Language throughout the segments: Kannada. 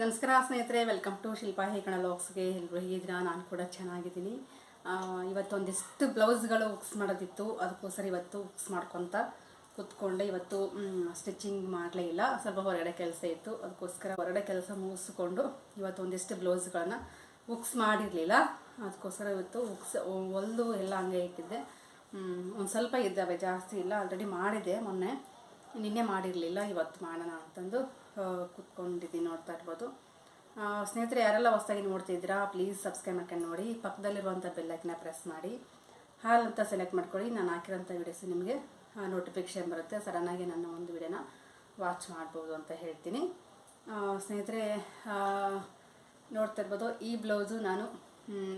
ನಮಸ್ಕಾರ ಸ್ನೇಹಿತರೆ ವೆಲ್ಕಮ್ ಟು ಶಿಲ್ಪಾ ಹೇಗಣ ಲಾಕ್ಸ್ಗೆ ಎಲ್ಲರೂ ಹೇಗಿದ್ದೀರಾ? ನಾನು ಕೂಡ ಚೆನ್ನಾಗಿದ್ದೀನಿ. ಇವತ್ತೊಂದಿಷ್ಟು ಬ್ಲೌಸ್ಗಳು ಉಕ್ಸ್ ಮಾಡೋದಿತ್ತು. ಅದಕ್ಕೋಸ್ಕರ ಇವತ್ತು ಉಕ್ಸ್ ಮಾಡ್ಕೊತ ಕೂತ್ಕೊಂಡೆ. ಇವತ್ತು ಸ್ಟಿಚಿಂಗ್ ಮಾಡಲೇ ಇಲ್ಲ. ಸ್ವಲ್ಪ ಹೊರಗಡೆ ಕೆಲಸ ಇತ್ತು. ಅದಕ್ಕೋಸ್ಕರ ಹೊರಗಡೆ ಕೆಲಸ ಮುಗಿಸ್ಕೊಂಡು ಇವತ್ತೊಂದಿಷ್ಟು ಬ್ಲೌಸ್ಗಳನ್ನ ಉಕ್ಸ್ ಮಾಡಿರಲಿಲ್ಲ. ಅದಕ್ಕೋಸ್ಕರ ಇವತ್ತು ಉಕ್ಸ್, ಹೊಲ್ದು ಎಲ್ಲ ಹಂಗೆ ಇಟ್ಟಿದ್ದೆ. ಒಂದು ಸ್ವಲ್ಪ ಇದ್ದಾವೆ, ಜಾಸ್ತಿ ಇಲ್ಲ. ಆಲ್ರೆಡಿ ಮಾಡಿದೆ ಮೊನ್ನೆ. ನಿನ್ನೆ ಮಾಡಿರಲಿಲ್ಲ, ಇವತ್ತು ಮಾಡೋಣ ಅಂತಂದು ಕುತ್ಕೊಂಡಿದ್ದೀನಿ ನೋಡ್ತಾ ಇರ್ಬೋದು. ಸ್ನೇಹಿತರೆ, ಯಾರೆಲ್ಲ ಹೊಸದಾಗಿ ನೋಡ್ತಿದ್ದೀರಾ ಪ್ಲೀಸ್ ಸಬ್ಸ್ಕ್ರೈಬ್ ಮಾಡ್ಕೊಂಡು ನೋಡಿ. ಪಕ್ಕದಲ್ಲಿರುವಂಥ ಬೆಲ್ಲೈಕನ್ನ ಪ್ರೆಸ್ ಮಾಡಿ. ಹಾಲ್ ಅಂತ ಸೆಲೆಕ್ಟ್ ಮಾಡ್ಕೊಳ್ಳಿ. ನಾನು ಹಾಕಿರೋಂಥ ವಿಡಿಯೋಸ್ ನಿಮಗೆ ನೋಟಿಫಿಕೇಶನ್ ಬರುತ್ತೆ. ಸಡನ್ನಾಗಿ ನಾನು ಒಂದು ವಿಡಿಯೋನ ವಾಚ್ ಮಾಡ್ಬೋದು ಅಂತ ಹೇಳ್ತೀನಿ. ಸ್ನೇಹಿತರೆ ನೋಡ್ತಾ ಇರ್ಬೋದು, ಈ ಬ್ಲೌಸು ನಾನು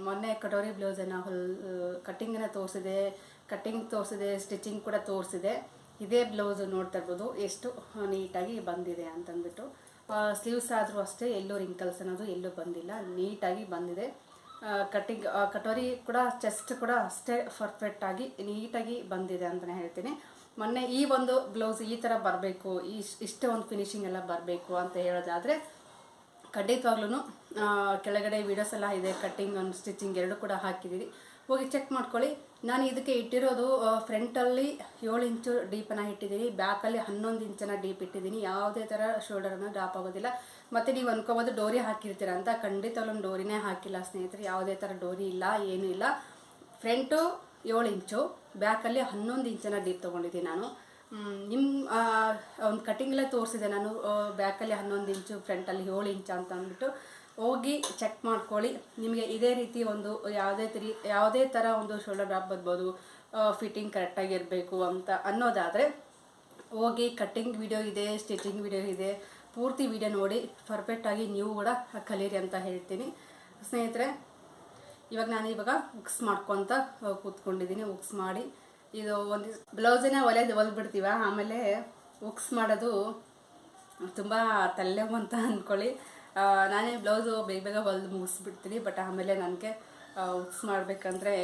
ಮೊನ್ನೆ ಕಟೋರಿ ಬ್ಲೌಸನ್ನು ಹೊಲ್ ಕಟ್ಟಿಂಗನ್ನು ತೋರಿಸಿದೆ ಕಟ್ಟಿಂಗ್ ತೋರಿಸಿದೆ ಸ್ಟಿಚಿಂಗ್ ಕೂಡ ತೋರಿಸಿದೆ. ಇದೇ ಬ್ಲೌಸು ನೋಡ್ತಾ ಇರ್ಬೋದು. ಎಷ್ಟು ನೀಟಾಗಿ ಬಂದಿದೆ ಅಂತಂದ್ಬಿಟ್ಟು. ಸ್ಲೀವ್ಸ್ ಆದರೂ ಅಷ್ಟೇ, ಎಲ್ಲೂ ರಿಂಕಲ್ಸ್ ಅನ್ನೋದು ಎಲ್ಲೂ ಬಂದಿಲ್ಲ. ನೀಟಾಗಿ ಬಂದಿದೆ. ಕಟ್ಟಿಂಗ್ ಕಟೋರಿ ಕೂಡ ಚೆಸ್ಟ್ ಕೂಡ ಅಷ್ಟೇ ಪರ್ಫೆಕ್ಟಾಗಿ ನೀಟಾಗಿ ಬಂದಿದೆ ಅಂತಲೇ ಹೇಳ್ತೀನಿ. ಮೊನ್ನೆ ಈ ಒಂದು ಬ್ಲೌಸ್ ಈ ಥರ ಬರಬೇಕು, ಇಷ್ಟು ಒಂದು ಫಿನಿಶಿಂಗ್ ಎಲ್ಲ ಬರಬೇಕು ಅಂತ ಹೇಳೋದಾದರೆ ಖಂಡಿತವಾಗ್ಲೂ ಕೆಳಗಡೆ ವಿಡಿಯೋಸ್ ಎಲ್ಲ ಇದೆ ಕಟ್ಟಿಂಗ್ ಅಂಡ್ ಸ್ಟಿಚಿಂಗ್ ಎರಡು ಕೂಡ ಹಾಕಿದ್ದೀವಿ ಹೋಗಿ ಚೆಕ್ ಮಾಡ್ಕೊಳ್ಳಿ. ನಾನು ಇದಕ್ಕೆ ಇಟ್ಟಿರೋದು ಫ್ರಂಟಲ್ಲಿ ಏಳು ಇಂಚು ಡೀಪನ್ನು ಇಟ್ಟಿದ್ದೀನಿ ಬ್ಯಾಕಲ್ಲಿ ಹನ್ನೊಂದು ಇಂಚನ ಡೀಪ್ ಇಟ್ಟಿದ್ದೀನಿ ಯಾವುದೇ ಥರ ಶೋಲ್ಡರನ್ನು ಡ್ರಾಪ್ ಆಗೋದಿಲ್ಲ. ಮತ್ತು ನೀವು ಅನ್ಕೋಬೋದು ಡೋರಿ ಹಾಕಿರ್ತೀರ ಅಂತ. ಖಂಡಿತವಾಗ್ಲೂ ಡೋರಿನೇ ಹಾಕಿಲ್ಲ ಸ್ನೇಹಿತರೆ. ಯಾವುದೇ ಥರ ಡೋರಿ ಇಲ್ಲ, ಏನೂ ಇಲ್ಲ. ಫ್ರಂಟು ಏಳು ಇಂಚು ಬ್ಯಾಕಲ್ಲಿ ಹನ್ನೊಂದು ಇಂಚನ ಡೀಪ್ ತೊಗೊಂಡಿದ್ದೀನಿ ನಾನು. ನಿಮ್ಮ ಒಂದು ಕಟಿಂಗ್ಲೇ ತೋರಿಸಿದೆ. ನಾನು ಬ್ಯಾಕಲ್ಲಿ ಹನ್ನೊಂದು ಇಂಚು ಫ್ರಂಟಲ್ಲಿ ಏಳು ಇಂಚು ಅಂತ ಅಂದ್ಬಿಟ್ಟು ಹೋಗಿ ಚೆಕ್ ಮಾಡ್ಕೊಳ್ಳಿ. ನಿಮಗೆ ಇದೇ ರೀತಿ ಒಂದು ಯಾವುದೇ ತಿ ಯಾವುದೇ ಥರ ಒಂದು ಶೋಲ್ಡರ್ ಡ್ರಾಪ್ ಬರ್ಬೋದು ಫಿಟ್ಟಿಂಗ್ ಕರೆಕ್ಟಾಗಿರಬೇಕು ಅಂತ ಅನ್ನೋದಾದರೆ ಹೋಗಿ ಕಟ್ಟಿಂಗ್ ವಿಡಿಯೋ ಇದೆ ಸ್ಟಿಚಿಂಗ್ ವಿಡಿಯೋ ಇದೆ, ಪೂರ್ತಿ ವಿಡಿಯೋ ನೋಡಿ ಪರ್ಫೆಕ್ಟಾಗಿ ನೀವು ಕೂಡ ಕಲೀರಿ ಅಂತ ಹೇಳ್ತೀನಿ. ಸ್ನೇಹಿತರೆ, ಇವಾಗ ನಾನು ಇವಾಗ ಉಕ್ಸ್ ಮಾಡ್ಕೊತ ಕೂತ್ಕೊಂಡಿದ್ದೀನಿ. ಉಕ್ಸ್ ಮಾಡಿ ಇದು ಒಂದು ಬ್ಲೌಸಿನ ಒಲೆದು ಹೊಲ್ಬಿಡ್ತೀವ ಆಮೇಲೆ ಉಕ್ಸ್ ಮಾಡೋದು ತುಂಬ ತಲೆನೋವು ಅಂತ ಅಂದ್ಕೊಳ್ಳಿ ನಾನೇ ಬ್ಲೌಸು ಬೇಗ ಬೇಗ ಹೊಲ್ದು ಮುಗಿಸ್ಬಿಡ್ತೀನಿ, ಬಟ್ ಆಮೇಲೆ ನನಗೆ ಉಕ್ಸ್ ಮಾಡಬೇಕಂದ್ರೆ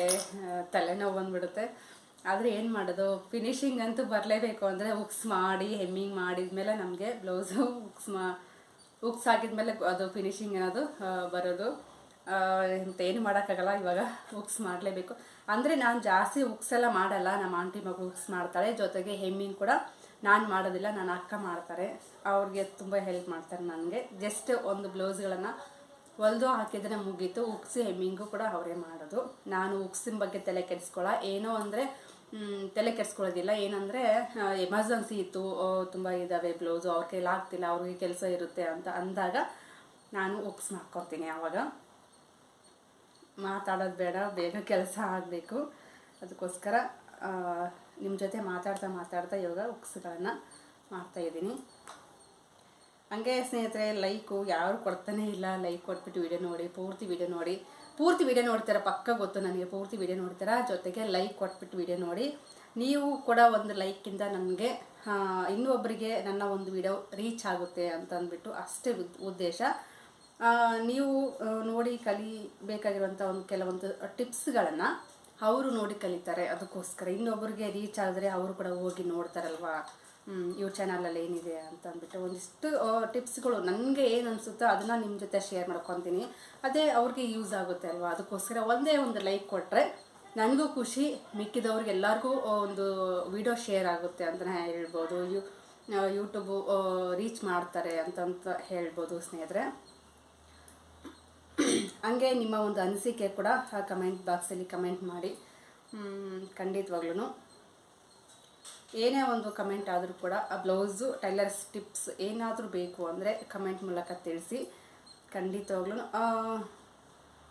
ತಲೆನೋವು ಬಂದುಬಿಡುತ್ತೆ. ಆದರೆ ಏನು ಮಾಡೋದು ಫಿನಿಷಿಂಗ್ ಅಂತೂ ಬರಲೇಬೇಕು ಅಂದರೆ ಉಕ್ಸ್ ಮಾಡಿ ಹೆಮ್ಮಿಂಗ್ ಮಾಡಿದ್ಮೇಲೆ ನಮಗೆ ಬ್ಲೌಸು ಉಕ್ಸ್ ಮಾ, ಉಕ್ಸ್ ಹಾಕಿದ್ಮೇಲೆ ಅದು ಫಿನಿಶಿಂಗ್ ಅನ್ನೋದು ಬರೋದು. ಅಂತ ಏನು ಮಾಡೋಕ್ಕಾಗಲ್ಲ, ಇವಾಗ ಉಕ್ಸ್ ಮಾಡಲೇಬೇಕು. ಅಂದರೆ ನಾನು ಜಾಸ್ತಿ ಉಕ್ಸ್ ಎಲ್ಲ ಮಾಡಲ್ಲ, ನಮ್ಮ ಆಂಟಿ ಮಗು ಉಕ್ಸ್ ಮಾಡ್ತಾಳೆ, ಜೊತೆಗೆ ಹೆಮ್ಮಿನ ಕೂಡ ನಾನು ಮಾಡೋದಿಲ್ಲ ನನ್ನ ಅಕ್ಕ ಮಾಡ್ತಾರೆ. ಅವ್ರಿಗೆ ತುಂಬ ಹೆಲ್ಪ್ ಮಾಡ್ತಾರೆ ನನಗೆ. ಜಸ್ಟ್ ಒಂದು ಬ್ಲೌಸ್ಗಳನ್ನು ಹೊಲ್ದು ಹಾಕಿದ್ರೆ ಮುಗೀತು, ಉಕ್ಸಿ ಹೆಮ್ಮಿಂಗು ಕೂಡ ಅವರೇ ಮಾಡೋದು. ನಾನು ಉಕ್ಸಿನ ಬಗ್ಗೆ ತಲೆ ಕೆಡಿಸ್ಕೊಳ್ಳ ಏನೋ ಅಂದರೆ ತಲೆ ಕೆಡಿಸ್ಕೊಳ್ಳೋದಿಲ್ಲ. ಏನಂದರೆ ಎಮರ್ಜೆನ್ಸಿ ಇತ್ತು ತುಂಬ ಇದ್ದಾವೆ ಬ್ಲೌಸು, ಅವ್ರ ಕೈಲಿ ಆಗ್ತಿಲ್ಲ, ಅವ್ರಿಗೆ ಕೆಲಸ ಇರುತ್ತೆ ಅಂತ ಅಂದಾಗ ನಾನು ಉಕ್ಸ್ ಮಾಡ್ಕೊತೀನಿ ಆವಾಗ ಮಾತಾಡೋದು ಬೇಡ, ಬೇಗ ಕೆಲಸ ಆಗಬೇಕು. ಅದಕ್ಕೋಸ್ಕರ ನಿಮ್ಮ ಜೊತೆ ಮಾತಾಡ್ತಾ ಮಾತಾಡ್ತಾ ಇವಾಗ ಉಕ್ಸ್ಗಳನ್ನು ಮಾಡ್ತಾಯಿದ್ದೀನಿ ಹಂಗೆ ಸ್ನೇಹಿತರೆ, ಲೈಕು ಯಾರು ಕೊಡ್ತಾನೆ ಇಲ್ಲ. ಲೈಕ್ ಕೊಟ್ಬಿಟ್ಟು ವಿಡಿಯೋ ನೋಡಿ, ಪೂರ್ತಿ ವಿಡಿಯೋ ನೋಡಿ. ಪೂರ್ತಿ ವಿಡಿಯೋ ನೋಡ್ತಾರ? ಪಕ್ಕ ಗೊತ್ತು ನನಗೆ ಪೂರ್ತಿ ವಿಡಿಯೋ ನೋಡ್ತಾರ? ಜೊತೆಗೆ ಲೈಕ್ ಕೊಟ್ಬಿಟ್ಟು ವಿಡಿಯೋ ನೋಡಿ. ನೀವು ಕೂಡ ಒಂದು ಲೈಕಿಂದ ನನಗೆ ಇನ್ನೊಬ್ಬರಿಗೆ ನನ್ನ ಒಂದು ವಿಡಿಯೋ ರೀಚ್ ಆಗುತ್ತೆ ಅಂತ ಅಂದ್ಬಿಟ್ಟು ಅಷ್ಟೇ ಉದ್- ಉದ್ದೇಶ. ನೀವು ನೋಡಿ ಕಲಿಬೇಕಾಗಿರುವಂಥ ಒಂದು ಕೆಲವೊಂದು ಟಿಪ್ಸ್ಗಳನ್ನು ಅವರು ನೋಡಿ ಕಲಿತಾರೆ ಅದಕ್ಕೋಸ್ಕರ. ಇನ್ನೊಬ್ಬರಿಗೆ ರೀಚ್ ಆದರೆ ಅವರು ಕೂಡ ಹೋಗಿ ನೋಡ್ತಾರಲ್ವಾ? ಇವ್ರ ಚಾನಲಲ್ಲಿ ಏನಿದೆ ಅಂತ ಅಂದ್ಬಿಟ್ಟು ಒಂದಿಷ್ಟು ಟಿಪ್ಸ್ಗಳು ನನಗೆ ಏನು ಅನಿಸುತ್ತೋ ಅದನ್ನು ನಿಮ್ಮ ಜೊತೆ ಶೇರ್ ಮಾಡ್ಕೊತೀನಿ. ಅದೇ ಅವ್ರಿಗೆ ಯೂಸ್ ಆಗುತ್ತೆ ಅಲ್ವಾ? ಅದಕ್ಕೋಸ್ಕರ ಒಂದೇ ಒಂದು ಲೈಕ್ ಕೊಟ್ಟರೆ ನನಗೂ ಖುಷಿ, ಮಿಕ್ಕಿದವ್ರಿಗೆ ಎಲ್ಲರಿಗೂ ಒಂದು ವಿಡಿಯೋ ಶೇರ್ ಆಗುತ್ತೆ ಅಂತ ಹೇಳ್ಬೋದು. ಯೂ ಯೂಟ್ಯೂಬು ರೀಚ್ ಮಾಡ್ತಾರೆ ಅಂತಂತ ಹೇಳ್ಬೋದು ಸ್ನೇಹಿತರೆ. ಹಂಗೆ ನಿಮ್ಮ ಒಂದು ಅನಿಸಿಕೆ ಕೂಡ ಆ ಕಮೆಂಟ್ ಬಾಕ್ಸಲ್ಲಿ ಕಮೆಂಟ್ ಮಾಡಿ. ಖಂಡಿತವಾಗ್ಲೂ ಏನೇ ಒಂದು ಕಮೆಂಟ್ ಆದರೂ ಕೂಡ ಆ ಬ್ಲೌಸು ಟೈಲರ್ಸ್ ಟಿಪ್ಸ್ ಏನಾದರೂ ಬೇಕು ಅಂದರೆ ಕಮೆಂಟ್ ಮೂಲಕ ತಿಳಿಸಿ. ಖಂಡಿತವಾಗ್ಲೂ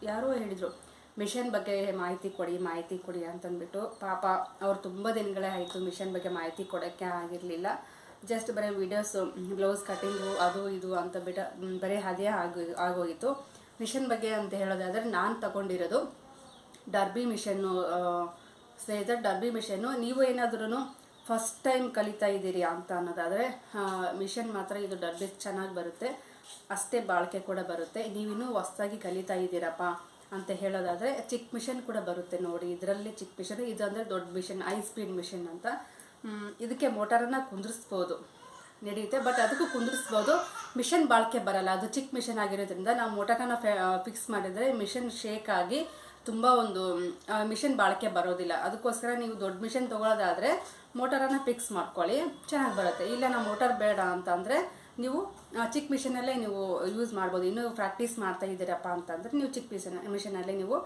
ಯಾರೋ ಹೇಳಿದರು ಮಿಷನ್ ಬಗ್ಗೆ ಮಾಹಿತಿ ಕೊಡಿ ಮಾಹಿತಿ ಕೊಡಿ ಅಂತಂದ್ಬಿಟ್ಟು. ಪಾಪ, ಅವ್ರು ತುಂಬ ದಿನಗಳೇ ಆಯಿತು ಮಿಷನ್ ಬಗ್ಗೆ ಮಾಹಿತಿ ಕೊಡೋಕ್ಕೆ ಆಗಿರಲಿಲ್ಲ. ಜಸ್ಟ್ ಬರೀ ವಿಡಿಯೋಸು ಬ್ಲೌಸ್ ಕಟ್ಟಿಂಗು ಅದು ಇದು ಅಂತ ಬಿಟ್ಟು ಬರೀ ಅದೇ ಆಗಿ, ಆಗೋಗಿತ್ತು. ಮಿಷನ್ ಬಗ್ಗೆ ಅಂತ ಹೇಳೋದಾದರೆ ನಾನು ತಗೊಂಡಿರೋದು ಡರ್ಬಿ ಮಿಷನ್ನು ಸ್ನೇಹಿತರೆ, ಡರ್ಬಿ ಮಿಷನ್ನು. ನೀವು ಏನಾದ್ರೂ ಫಸ್ಟ್ ಟೈಮ್ ಕಲಿತಾ ಇದ್ದೀರಿ ಅಂತ ಅನ್ನೋದಾದರೆ ಮಿಷನ್ ಮಾತ್ರ ಇದು ಡರ್ಬಿ ಚೆನ್ನಾಗಿ ಬರುತ್ತೆ. ಅಷ್ಟೇ ಬಾಳಿಕೆ ಕೂಡ ಬರುತ್ತೆ. ನೀವಿನ್ನೂ ಹೊಸ್ದಾಗಿ ಕಲಿತಾ ಇದ್ದೀರಪ್ಪ ಅಂತ ಹೇಳೋದಾದರೆ ಚಿಕ್ಕ ಮಿಷನ್ ಕೂಡ ಬರುತ್ತೆ ನೋಡಿ. ಇದರಲ್ಲಿ ಚಿಕ್ಕ ಮಿಷನ್, ಇದು ಅಂದರೆ ದೊಡ್ಡ ಮಿಷನ್, ಹೈ ಸ್ಪೀಡ್ ಮಿಷನ್ ಅಂತ. ಇದಕ್ಕೆ ಮೋಟಾರನ್ನು ಕುಂದಿರಿಸ್ಬೋದು. ನಡೆಯುತ್ತೆ. ಬಟ್ ಅದಕ್ಕೂ ಕುಂದಿರಿಸ್ಬೋದು. ಮಿಷನ್ ಬಾಳಿಕೆ ಬರಲ್ಲ. ಅದು ಚಿಕ್ಕ ಮಿಷನ್ ಆಗಿರೋದ್ರಿಂದ ನಾವು ಮೋಟರನ್ನ ಫಿಕ್ಸ್ ಮಾಡಿದರೆ ಮಿಷನ್ ಶೇಕ್ ಆಗಿ ತುಂಬ ಒಂದು ಮಿಷನ್ ಬಾಳಿಕೆ ಬರೋದಿಲ್ಲ. ಅದಕ್ಕೋಸ್ಕರ ನೀವು ದೊಡ್ಡ ಮಿಷನ್ ತೊಗೊಳೋದಾದರೆ ಮೋಟರನ್ನು ಫಿಕ್ಸ್ ಮಾಡ್ಕೊಳ್ಳಿ. ಚೆನ್ನಾಗಿ ಬರುತ್ತೆ. ಇಲ್ಲ ನಾವು ಮೋಟರ್ ಬೇಡ ಅಂತಂದರೆ ನೀವು ಚಿಕ್ಕ ಮಿಷನಲ್ಲೇ ನೀವು ಯೂಸ್ ಮಾಡ್ಬೋದು. ಇನ್ನೂ ಪ್ರಾಕ್ಟೀಸ್ ಮಾಡ್ತಾ ಇದ್ದೀರಪ್ಪ ಅಂತಂದರೆ ನೀವು ಚಿಕ್ಕ ಮಿಷನ್ ಮಿಷನಲ್ಲೇ ನೀವು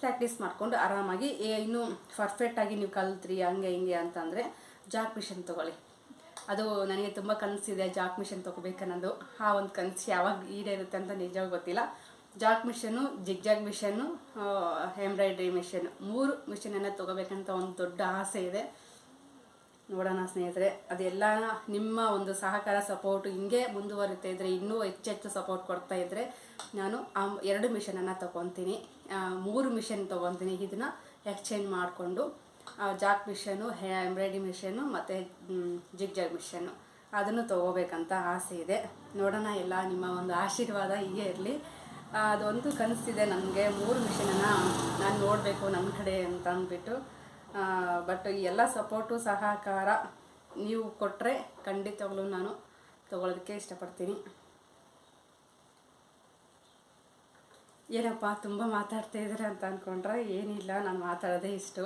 ಪ್ರಾಕ್ಟೀಸ್ ಮಾಡಿಕೊಂಡು ಆರಾಮಾಗಿ ಇನ್ನೂ ಪರ್ಫೆಕ್ಟಾಗಿ ನೀವು ಕಲ್ತ್ರಿ, ಹಂಗೆ ಹಿಂಗೆ ಅಂತಂದರೆ ಜಾಕ್ ಮಿಷನ್ ತೊಗೊಳ್ಳಿ. ಅದು ನನಗೆ ತುಂಬ ಕನಸಿದೆ, ಜಾಕ್ ಮಿಷನ್ ತೊಗೋಬೇಕನ್ನೋದು ಆ ಒಂದು ಕನಸು ಯಾವಾಗ ಈಡೇರುತ್ತೆ ಅಂತ ನಿಜವಾಗಿ ಗೊತ್ತಿಲ್ಲ. Jack machine, zigzag machine embroidery machine ಮೂರು ಮಿಷನನ್ನು ತೊಗೋಬೇಕಂತ ಒಂದು ದೊಡ್ಡ ಆಸೆ ಇದೆ. ನೋಡೋಣ ಸ್ನೇಹಿತರೆ, ಅದೆಲ್ಲ ನಿಮ್ಮ ಒಂದು ಸಹಕಾರ, ಸಪೋರ್ಟ್ ಹಿಂಗೆ ಮುಂದುವರಿತಾ ಇದ್ದರೆ ಇನ್ನೂ ಹೆಚ್ಚೆಚ್ಚು ಸಪೋರ್ಟ್ ಕೊಡ್ತಾ ಇದ್ದರೆ ನಾನು ಆ ಎರಡು ಮಿಷನನ್ನು ತೊಗೊತೀನಿ. ಮೂರು ಮಿಷನ್ ತೊಗೊತೀನಿ. ಇದನ್ನು ಎಕ್ಸ್ಚೇಂಜ್ ಮಾಡಿಕೊಂಡು ಜಾಕ್ ಮಿಷನು ಹೇ ಎಂಬ್ರಾಯ್ಡ್ರಿ ಮಿಷನು ಮತ್ತು ಜಿಗ್ ಜಾಗ್ ಮಿಷನ್ನು. ಅದನ್ನು ತೊಗೋಬೇಕಂತ ಆಸೆ ಇದೆ. ನೋಡೋಣ ಎಲ್ಲ ನಿಮ್ಮ ಒಂದು ಆಶೀರ್ವಾದ ಹೀಗೆ ಇರಲಿ. ಅದೊಂದು ಕನಸಿದೆ ನನಗೆ ಮೂರು ಮಿಷನನ್ನು ನಾನು ನೋಡಬೇಕು ನನ್ನ ಕಡೆ ಅಂತ ಅಂದ್ಬಿಟ್ಟು. ಬಟ್ ಈ ಎಲ್ಲ ಸಪೋರ್ಟು, ಸಹಕಾರ ನೀವು ಕೊಟ್ಟರೆ ಖಂಡಿತವಾಗ್ಲೂ ನಾನು ತೊಗೊಳೋದಕ್ಕೆ ಇಷ್ಟಪಡ್ತೀನಿ. ಏನಪ್ಪ, ತುಂಬ ಮಾತಾಡ್ತಾ ಇದ್ದಾರೆ ಅಂತ ಅಂದ್ಕೊಂಡ್ರೆ ಏನಿಲ್ಲ, ನಾನು ಮಾತಾಡೋದೇ ಇಷ್ಟು.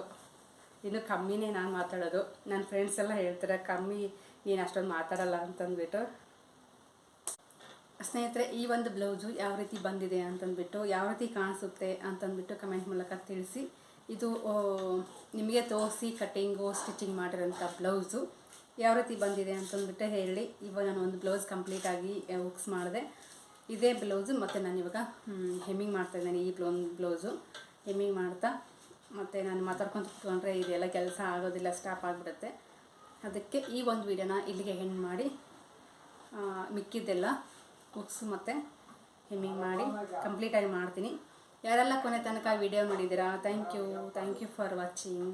ಇನ್ನು ಕಮ್ಮಿನೇ ನಾನು ಮಾತಾಡೋದು. ನನ್ನ ಫ್ರೆಂಡ್ಸ್ ಎಲ್ಲ ಹೇಳ್ತಾರೆ, ಕಮ್ಮಿ, ನೀನು ಅಷ್ಟೊಂದು ಮಾತಾಡಲ್ಲ ಅಂತಂದ್ಬಿಟ್ಟು. ಸ್ನೇಹಿತರೆ, ಈ ಒಂದು ಬ್ಲೌಸು ಯಾವ ರೀತಿ ಬಂದಿದೆ ಅಂತಂದ್ಬಿಟ್ಟು, ಯಾವ ರೀತಿ ಕಾಣಿಸುತ್ತೆ ಅಂತಂದ್ಬಿಟ್ಟು ಕಮೆಂಟ್ ಮೂಲಕ ತಿಳಿಸಿ. ಇದು ನಿಮಗೆ ತೋರಿಸಿ ಕಟ್ಟಿಂಗು ಸ್ಟಿಚಿಂಗ್ ಮಾಡಿರೋಂಥ ಬ್ಲೌಸು. ಯಾವ ರೀತಿ ಬಂದಿದೆ ಅಂತಂದ್ಬಿಟ್ಟು ಹೇಳಿ. ಇವಾಗ ನಾನು ಒಂದು ಬ್ಲೌಸ್ ಕಂಪ್ಲೀಟಾಗಿ ಹುಕ್ಸ್ ಮಾಡಿದೆ. ಇದೇ ಬ್ಲೌಸು ಮತ್ತು ನಾನು ಇವಾಗ ಹೆಮ್ಮಿಂಗ್ ಮಾಡ್ತಾ ಇದ್ದೇನೆ ಈ ಬ್ಲೌ, ಬ್ಲೌಸು. ಹೆಮ್ಮಿಂಗ್ ಮಾಡ್ತಾ ಮತ್ತು ನಾನು ಮಾತಾಡ್ಕೊಂಡು ಕೂತ್ಕೊಂಡ್ರೆ ಇದೆಲ್ಲ ಕೆಲಸ ಆಗೋದಿಲ್ಲ ಸ್ಟಾಪ್ ಆಗಿಬಿಡುತ್ತೆ. ಅದಕ್ಕೆ ಈ ಒಂದು ವಿಡಿಯೋನ ಇಲ್ಲಿಗೆ ಹೆಣ್ಣು ಮಾಡಿ ಮಿಕ್ಕಿದ್ದೆಲ್ಲ ಬುಕ್ಸ್ ಮತ್ತು ಹೆಮ್ಮಿಂಗ್ ಮಾಡಿ ಕಂಪ್ಲೀಟಾಗಿ ಮಾಡ್ತೀನಿ. ಯಾರೆಲ್ಲ ಕೊನೆ ತನಕ ವಿಡಿಯೋ ನೋಡಿದ್ದೀರಾ thank you thank you for watching